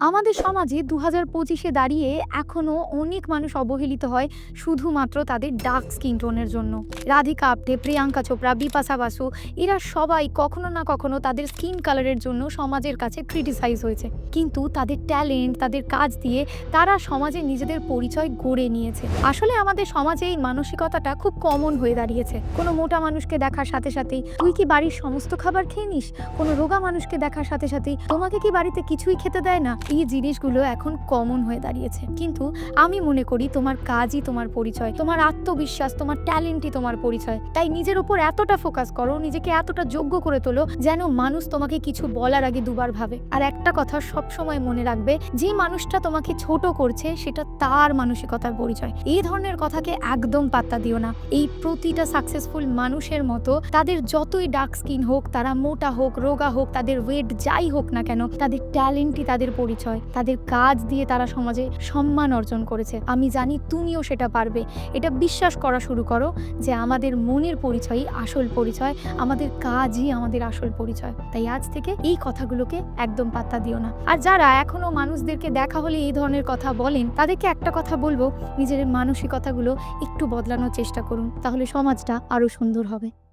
আমাদের সমাজে দু হাজার পঁচিশে দাঁড়িয়ে এখনও অনেক মানুষ অবহেলিত হয় শুধুমাত্র তাদের ডার্ক স্কিন টোনের জন্য। রাধিকা আপ্তে প্রিয়াঙ্কা চোপড়া, বিপাশা বাসু, এরা সবাই কখনো না কখনো তাদের স্কিন কালারের জন্য সমাজের কাছে ক্রিটিসাইজ হয়েছে। কিন্তু তাদের ট্যালেন্ট, তাদের কাজ দিয়ে তারা সমাজে নিজেদের পরিচয় গড়ে নিয়েছে। আসলে আমাদের সমাজে এই মানসিকতাটা খুব কমন হয়ে দাঁড়িয়েছে। কোনো মোটা মানুষকে দেখার সাথে সাথেই, তুই কি বাড়ির সমস্ত খাবার খেয়ে নিস? কোনো রোগা মানুষকে দেখার সাথে সাথেই, তোমাকে কি বাড়িতে কিছুই খেতে দেয় না? এই জিনিসগুলো এখন কমন হয়ে দাঁড়িয়েছে। কিন্তু আমি মনে করি তোমার কাজই তোমার পরিচয়, তোমার আত্মবিশ্বাস, তোমার ট্যালেন্টই তোমার পরিচয়। তাই নিজের উপর এতটা ফোকাস করো, নিজেকে এতটা যোগ্য করে তোলো, যেন মানুষ তোমাকে কিছু বলার আগে দুবার ভাবে। আর একটা কথা সব সময় মনে রাখবে, যে মানুষটা তোমাকে ছোট করছে, সেটা তার মানসিকতার পরিচয়। এই ধরনের কথাকে একদম পাত্তা দিও না। এই প্রতিটা সাকসেসফুল মানুষের মতো তাদের যতই ডার্ক স্কিন হোক, তারা মোটা হোক, রোগা হোক, তাদের ওয়েট যাই হোক না কেন, তাদের ট্যালেন্টই তাদের পরিচয়। তাদের কাজ দিয়ে তারা সমাজে সম্মান অর্জন করেছে। আমি জানি তুমিও সেটা পারবে। এটা বিশ্বাস করা শুরু করো যে আমাদের মনের পরিচয়ই আসল পরিচয়, আমাদের কাজই আমাদের আসল পরিচয়। তাই আজ থেকে এই কথাগুলোকে একদম পাত্তা দিও না। আর যারা এখনও মানুষদেরকে দেখা হলে এই ধরনের কথা বলেন, তাদেরকে একটা কথা বলব, নিজের মানসিকতাগুলো একটু বদলানোর চেষ্টা করুন, তাহলে সমাজটা আরও সুন্দর হবে।